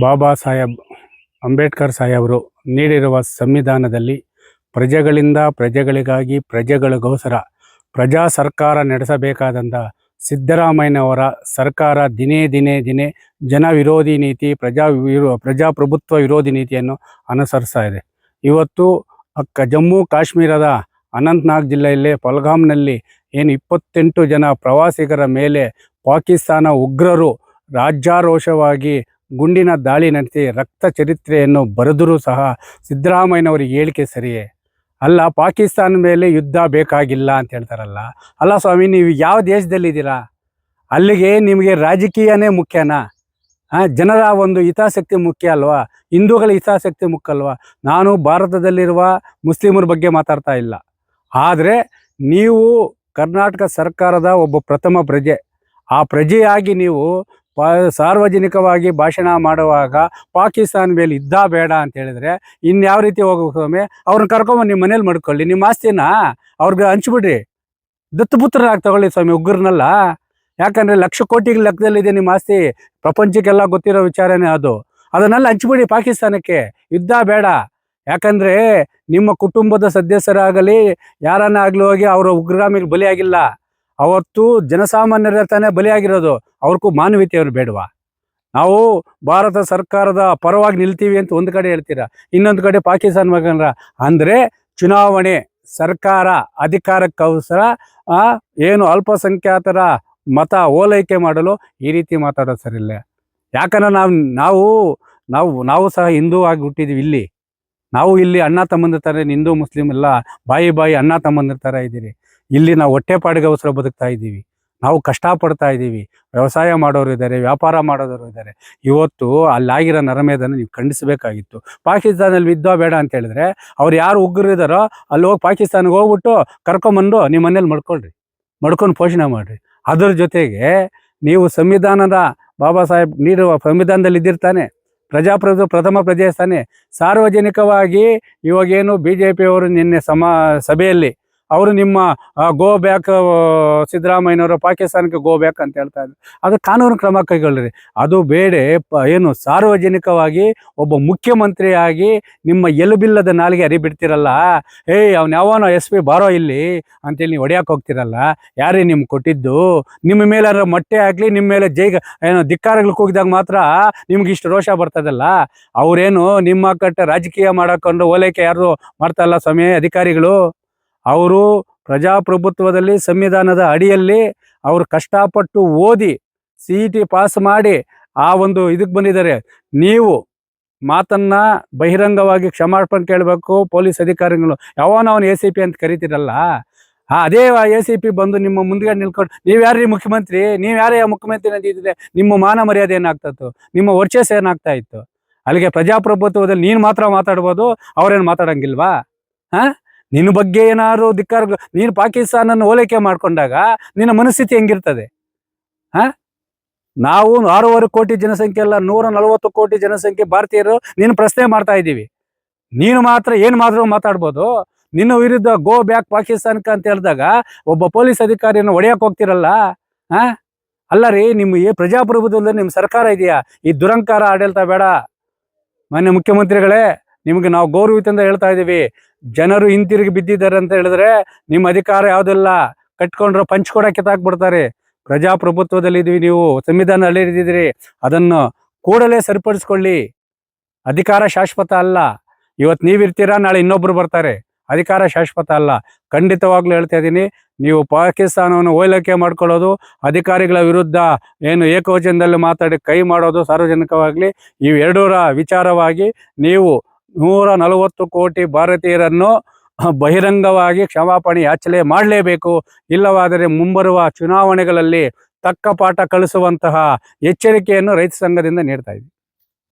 ಬಾಬಾ ಸಾಹೇಬ್ ಅಂಬೇಡ್ಕರ್ ಸಾಹೇಬರು ನೀಡಿರುವ ಸಂವಿಧಾನದಲ್ಲಿ ಪ್ರಜೆಗಳಿಂದ ಪ್ರಜೆಗಳಿಗಾಗಿ ಪ್ರಜೆಗಳಿಗೋಸ್ಕರ ಪ್ರಜಾ ಸರ್ಕಾರ ನಡೆಸಬೇಕಾದಂಥ ಸಿದ್ದರಾಮಯ್ಯನವರ ಸರ್ಕಾರ ದಿನೇ ದಿನೇ ದಿನೇ ಜನ ವಿರೋಧಿ ನೀತಿ, ಪ್ರಜಾ ವಿರೋ, ಪ್ರಜಾಪ್ರಭುತ್ವ ವಿರೋಧಿ ನೀತಿಯನ್ನು ಅನುಸರಿಸ್ತಾ ಇದೆ. ಇವತ್ತು ಅಕ್ಕ ಜಮ್ಮು ಕಾಶ್ಮೀರದ ಅನಂತನಾಗ್ ಜಿಲ್ಲೆಯಲ್ಲಿ ಪಲ್ಗಾಮ್ನಲ್ಲಿ ಏನು ಇಪ್ಪತ್ತೆಂಟು ಜನ ಪ್ರವಾಸಿಗರ ಮೇಲೆ ಪಾಕಿಸ್ತಾನ ಉಗ್ರರು ರಾಜ್ಯಾರೋಷವಾಗಿ ಗುಂಡಿನ ದಾಳಿ ನಡೆಸಿ ರಕ್ತ ಚರಿತ್ರೆಯನ್ನು ಬರೆದರೂ ಸಹ ಸಿದ್ದರಾಮಯ್ಯನವರ ಹೇಳಿಕೆ ಸರಿಯೇ? ಅಲ್ಲ ಪಾಕಿಸ್ತಾನ ಮೇಲೆ ಯುದ್ಧ ಬೇಕಾಗಿಲ್ಲ ಅಂತ ಹೇಳ್ತಾರಲ್ಲ. ಅಲ್ಲ ಸ್ವಾಮಿ, ನೀವು ಯಾವ ದೇಶದಲ್ಲಿದ್ದೀರಾ? ಅಲ್ಲಿಗೆ ನಿಮಗೆ ರಾಜಕೀಯನೇ ಮುಖ್ಯನಾ? ಜನರ ಒಂದು ಹಿತಾಸಕ್ತಿ ಮುಖ್ಯ ಅಲ್ವಾ? ಹಿಂದೂಗಳ ಹಿತಾಸಕ್ತಿ ಮುಖ್ಯ ಅಲ್ವಾ? ನಾನು ಭಾರತದಲ್ಲಿರುವ ಮುಸ್ಲಿಮರ ಬಗ್ಗೆ ಮಾತಾಡ್ತಾ ಇಲ್ಲ. ಆದರೆ ನೀವು ಕರ್ನಾಟಕ ಸರ್ಕಾರದ ಒಬ್ಬ ಪ್ರಥಮ ಪ್ರಜೆ. ಆ ಪ್ರಜೆಯಾಗಿ ನೀವು ಸಾರ್ವಜನಿಕವಾಗಿ ಭಾಷಣ ಮಾಡುವಾಗ ಪಾಕಿಸ್ತಾನ ಮೇಲೆ ಇದ್ದ ಬೇಡ ಅಂತ ಹೇಳಿದ್ರೆ ಇನ್ಯಾವ ರೀತಿ ಹೋಗ್ಬೇಕು ಸ್ವಾಮಿ? ಅವ್ರನ್ನ ಕರ್ಕೊಂಬಂದು ನಿಮ್ಮ ಮನೇಲಿ ಮಡ್ಕೊಳ್ಳಿ ನಿಮ್ಮ ಆಸ್ತಿನ ಅವ್ರಿಗೆ ಹಂಚ್ಬಿಡ್ರಿ. ದತ್ತಪುತ್ರರಾಗಿ ತಗೊಳ್ಳಿ ಸ್ವಾಮಿ ಉಗ್ರನಲ್ಲ. ಯಾಕಂದ್ರೆ ಲಕ್ಷ ಕೋಟಿ ಲೆಕ್ಕದಲ್ಲಿದೆ ನಿಮ್ಮ ಆಸ್ತಿ. ಪ್ರಪಂಚಕ್ಕೆಲ್ಲ ಗೊತ್ತಿರೋ ವಿಚಾರನೇ ಅದು. ಅದನ್ನೆಲ್ಲ ಹಂಚ್ಬಿಡಿ ಪಾಕಿಸ್ತಾನಕ್ಕೆ. ಯುದ್ಧ ಬೇಡ. ಯಾಕಂದ್ರೆ ನಿಮ್ಮ ಕುಟುಂಬದ ಸದಸ್ಯರಾಗಲಿ ಯಾರನ್ನ ಆಗ್ಲಿ ಹೋಗಿ ಅವರ ಉಗ್ರಗಾಮಿಗೆ ಬಲಿಯಾಗಿಲ್ಲ. ಅವತ್ತು ಜನಸಾಮಾನ್ಯರ ತಾನೇ ಬಲಿಯಾಗಿರೋದು. ಅವ್ರಿಗೂ ಮಾನವೀಯತೆಯವರು ಬೇಡವಾ? ನಾವು ಭಾರತ ಸರ್ಕಾರದ ಪರವಾಗಿ ನಿಲ್ತೀವಿ ಅಂತ ಒಂದು ಕಡೆ ಹೇಳ್ತೀರಾ? ಇನ್ನೊಂದು ಕಡೆ ಪಾಕಿಸ್ತಾನ ಮಗನರ. ಅಂದ್ರೆ ಚುನಾವಣೆ, ಸರ್ಕಾರ ಅಧಿಕಾರಕ್ಕೋಸ್ಕರ ಏನು ಅಲ್ಪಸಂಖ್ಯಾತರ ಮತ ಓಲೈಕೆ ಮಾಡಲು ಈ ರೀತಿ ಮಾತಾಡೋದು ಸರಿಯಿಲ್ಲ ಯಾಕಂದ್ರೆ ನಾವು ನಾವು ನಾವು ನಾವು ಸಹ ಹಿಂದೂ ಆಗಿ ಹುಟ್ಟಿದೀವಿ ಇಲ್ಲಿ. ನಾವು ಇಲ್ಲಿ ಅಣ್ಣ ತಮ್ಮಂದಿರ್ತಾರೆ ಹಿಂದೂ, ಮುಸ್ಲಿಂ ಎಲ್ಲ ಬಾಯಿ ಬಾಯಿ ಅಣ್ಣ ತಮ್ಮಂದಿರ್ತಾರೆ ಇದ್ದೀರಿ. ಇಲ್ಲಿ ನಾವು ಹೊಟ್ಟೆಪಾಡಿಗೋಸ್ಕರ ಬದುಕ್ತಾ ಇದ್ದೀವಿ. ನಾವು ಕಷ್ಟಪಡ್ತಾ ಇದ್ದೀವಿ. ವ್ಯವಸಾಯ ಮಾಡೋರು ಇದ್ದಾರೆ, ವ್ಯಾಪಾರ ಮಾಡೋರು ಇದ್ದಾರೆ. ಇವತ್ತು ಅಲ್ಲಾಗಿರೋ ನರಮೇಧನ ನೀವು ಖಂಡಿಸಬೇಕಾಗಿತ್ತು. ಪಾಕಿಸ್ತಾನದಲ್ಲಿ ಬಿದ್ದೋ ಬೇಡ ಅಂತ ಹೇಳಿದ್ರೆ ಅವ್ರು ಯಾರು ಉಗ್ರರಿದಾರೋ ಅಲ್ಲಿ ಹೋಗಿ ಪಾಕಿಸ್ತಾನಿಗೆ ಹೋಗ್ಬಿಟ್ಟು ಕರ್ಕೊಂಬಂದು ನಿಮ್ಮ ಮನೇಲಿ ಮಡ್ಕೊಳ್ರಿ. ಮಡ್ಕೊಂಡು ಪೋಷಣೆ ಮಾಡಿರಿ. ಅದ್ರ ಜೊತೆಗೆ ನೀವು ಸಂವಿಧಾನದ ಬಾಬಾ ಸಾಹೇಬ್ ನೀಡುವ ಸಂವಿಧಾನದಲ್ಲಿ ಇದ್ದಿರ್ತಾನೆ. ಪ್ರಜಾಪ್ರಭುತ್ವ ಪ್ರಥಮ ಪ್ರಜೆ ಸಾರ್ವಜನಿಕವಾಗಿ ಇವಾಗೇನು ಬಿ ಜೆ ಪಿಯವರು ನಿನ್ನೆ ಸಮ, ಸಭೆಯಲ್ಲಿ ಅವರು ನಿಮ್ಮ ಗೋ ಬ್ಯಾಕ್ ಸಿದ್ದರಾಮಯ್ಯನವರು ಪಾಕಿಸ್ತಾನಕ್ಕೆ ಗೋ ಬ್ಯಾಕ್ ಅಂತ ಹೇಳ್ತಾ ಇದ್ರು. ಅದು ಕಾನೂನು ಕ್ರಮ ಕೈಗೊಳ್ಳ್ರಿ ಅದು ಬೇಡ ಏನು ಸಾರ್ವಜನಿಕವಾಗಿ ಒಬ್ಬ ಮುಖ್ಯಮಂತ್ರಿಯಾಗಿ ನಿಮ್ಮ ಎಲುಬಿಲ್ಲದ ನಾಲಿಗೆ ಅರಿಬಿಡ್ತಿರಲ್ಲ ಏಯ್, ಅವ್ನು ಯಾವನೋ ಎಸ್ ಪಿ ಬಾರೋ ಇಲ್ಲಿ ಅಂತೇಳಿ ನೀವು ಹೊಡೆಯಕ್ಕೆ ಹೋಗ್ತಿರಲ್ಲ. ಯಾರೇ ನಿಮ್ಗೆ ಕೊಟ್ಟಿದ್ದು? ನಿಮ್ಮ ಮೇಲೆ ಮೊಟ್ಟೆ ಆಗಲಿ ನಿಮ್ಮ ಮೇಲೆ ಜೈಗ, ಏನೋ ಧಿಕ್ಕಾರಗಳು ಕೂಗಿದಾಗ ಮಾತ್ರ ನಿಮ್ಗೆ ಇಷ್ಟು ರೋಷ ಬರ್ತದಲ್ಲ. ಅವರೇನು ನಿಮ್ಮ ಕಟ್ಟ ರಾಜಕೀಯ ಮಾಡಕೊಂಡು ಓಲೈಕೆ ಯಾರು ಮಾಡ್ತಾರಲ್ಲ ಸಮಯ ಅಧಿಕಾರಿಗಳು? ಅವರು ಪ್ರಜಾಪ್ರಭುತ್ವದಲ್ಲಿ ಸಂವಿಧಾನದ ಅಡಿಯಲ್ಲಿ ಅವರು ಕಷ್ಟಪಟ್ಟು ಓದಿ ಸಿ ಇ ಟಿ ಪಾಸ್ ಮಾಡಿ ಆ ಒಂದು ಇದಕ್ಕೆ ಬಂದಿದ್ದಾರೆ. ನೀವು ಮಾತನ್ನ ಬಹಿರಂಗವಾಗಿ ಕ್ಷಮಾರ್ಪಣೆ ಕೇಳಬೇಕು, ಪೊಲೀಸ್ ಅಧಿಕಾರಿಗಳು. ಯಾವನ ಅವನು ಎ ಅಂತ ಕರಿತೀರಲ್ಲ. ಆ ಅದೇ ಎ ಬಂದು ನಿಮ್ಮ ಮುಂದ್ಗಡೆ ನಿಲ್ಕೊಂಡು, ನೀವು ಯಾರೀ ಮುಖ್ಯಮಂತ್ರಿ? ನೀವು ಯಾರೇ ಮುಖ್ಯಮಂತ್ರಿ ಅಂತ ಇದ್ದಿದ್ರೆ ನಿಮ್ಮ ಮಾನ ಮರ್ಯಾದೆ ಏನಾಗ್ತಾಯಿತ್ತು? ನಿಮ್ಮ ವರ್ಚಸ್ ಏನಾಗ್ತಾ ಇತ್ತು ಅಲ್ಲಿಗೆ ಪ್ರಜಾಪ್ರಭುತ್ವದಲ್ಲಿ ನೀನು ಮಾತ್ರ ಮಾತಾಡ್ಬೋದು, ಅವ್ರೇನು ಮಾತಾಡಂಗಿಲ್ವಾ? ಹಾ? ನಿನ್ನ ಬಗ್ಗೆ ಏನಾದ್ರು ಧಿಕ್ಕಾರ ನೀನು ಪಾಕಿಸ್ತಾನ ಹೋಲಿಕೆ ಮಾಡ್ಕೊಂಡಾಗ ನಿನ್ನ ಮನಸ್ಥಿತಿ ಹೆಂಗಿರ್ತದೆ? ಹಾ? ನಾವು ಆರೂವರೆ ಕೋಟಿ ಜನಸಂಖ್ಯೆ ಅಲ್ಲ, ನೂರ ನಲವತ್ತು ಕೋಟಿ ಜನಸಂಖ್ಯೆ ಭಾರತೀಯರು ನೀನು ಪ್ರಶ್ನೆ ಮಾಡ್ತಾ ಇದ್ದೀವಿ. ನೀನು ಮಾತ್ರ ಏನು ಮಾತ್ರ ಮಾತಾಡ್ಬೋದು? ನಿನ್ನ ವಿರುದ್ಧ ಗೋ ಬ್ಯಾಕ್ ಪಾಕಿಸ್ತಾನಕ್ಕೆ ಅಂತ ಹೇಳಿದಾಗ ಒಬ್ಬ ಪೊಲೀಸ್ ಅಧಿಕಾರಿಯನ್ನು ಹೊಡೆಯಕ್ಕೆ ಹೋಗ್ತಿರಲ್ಲ? ಹಾ? ಅಲ್ಲ ರೀ, ನಿಮ್ಮ ಈ ಪ್ರಜಾಪ್ರಭುತ್ವದಲ್ಲಿ ನಿಮ್ಮ ಸರ್ಕಾರ ಇದೆಯಾ? ಈ ದುರಂಕಾರ ಆಡಳಿತ ಬೇಡ. ಮಾನ್ಯ ಮುಖ್ಯಮಂತ್ರಿಗಳೇ ನಿಮಗೆ ನಾವು ಗೌರವಿತಂದ ಹೇಳ್ತಾ ಇದ್ದೀವಿ. ಜನರು ಹಿಂತಿರುಗಿ ಬಿದ್ದಿದ್ದಾರೆ ಅಂತ ಹೇಳಿದ್ರೆ ನಿಮ್ಮ ಅಧಿಕಾರ ಯಾವುದಿಲ್ಲ ಕಟ್ಕೊಂಡ್ರೆ ಪಂಚ್ ಕೂಡ ಕಿತ್ತಾಕ್ಬಿಡ್ತಾರೆ. ಪ್ರಜಾಪ್ರಭುತ್ವದಲ್ಲಿ ಇದೀವಿ ನೀವು, ಸಂವಿಧಾನ ಅಲ್ಲಿದ್ದೀರಿ ಅದನ್ನು ಕೂಡಲೇ ಸರಿಪಡಿಸ್ಕೊಳ್ಳಿ. ಅಧಿಕಾರ ಶಾಶ್ವತ ಅಲ್ಲ. ಇವತ್ತು ನೀವಿರ್ತೀರಾ ನಾಳೆ ಇನ್ನೊಬ್ರು ಬರ್ತಾರೆ. ಅಧಿಕಾರ ಶಾಶ್ವತ ಅಲ್ಲ. ಖಂಡಿತವಾಗ್ಲೂ ಹೇಳ್ತಾ ಇದ್ದೀನಿ, ನೀವು ಪಾಕಿಸ್ತಾನವನ್ನು ಓಲೈಕೆ ಮಾಡ್ಕೊಳ್ಳೋದು, ಅಧಿಕಾರಿಗಳ ವಿರುದ್ಧ ಏನು ಏಕವಚನದಲ್ಲಿ ಮಾತಾಡಿ ಕೈ ಮಾಡೋದು ಸಾರ್ವಜನಿಕವಾಗಲಿ, ಇವೆರಡರ ವಿಚಾರವಾಗಿ ನೀವು ನೂರ ನಲವತ್ತು ಕೋಟಿ ಭಾರತೀಯರನ್ನು ಬಹಿರಂಗವಾಗಿ ಕ್ಷಮಾಪಣೆ ಯಾಚನೆ ಮಾಡಲೇಬೇಕು. ಇಲ್ಲವಾದರೆ ಮುಂಬರುವ ಚುನಾವಣೆಗಳಲ್ಲಿ ತಕ್ಕ ಪಾಠ ಕಲಿಸುವಂತಹ ಎಚ್ಚರಿಕೆಯನ್ನು ರೈತ ಸಂಘದಿಂದ ನೀಡ್ತಾ ಇದ್ದೀವಿ.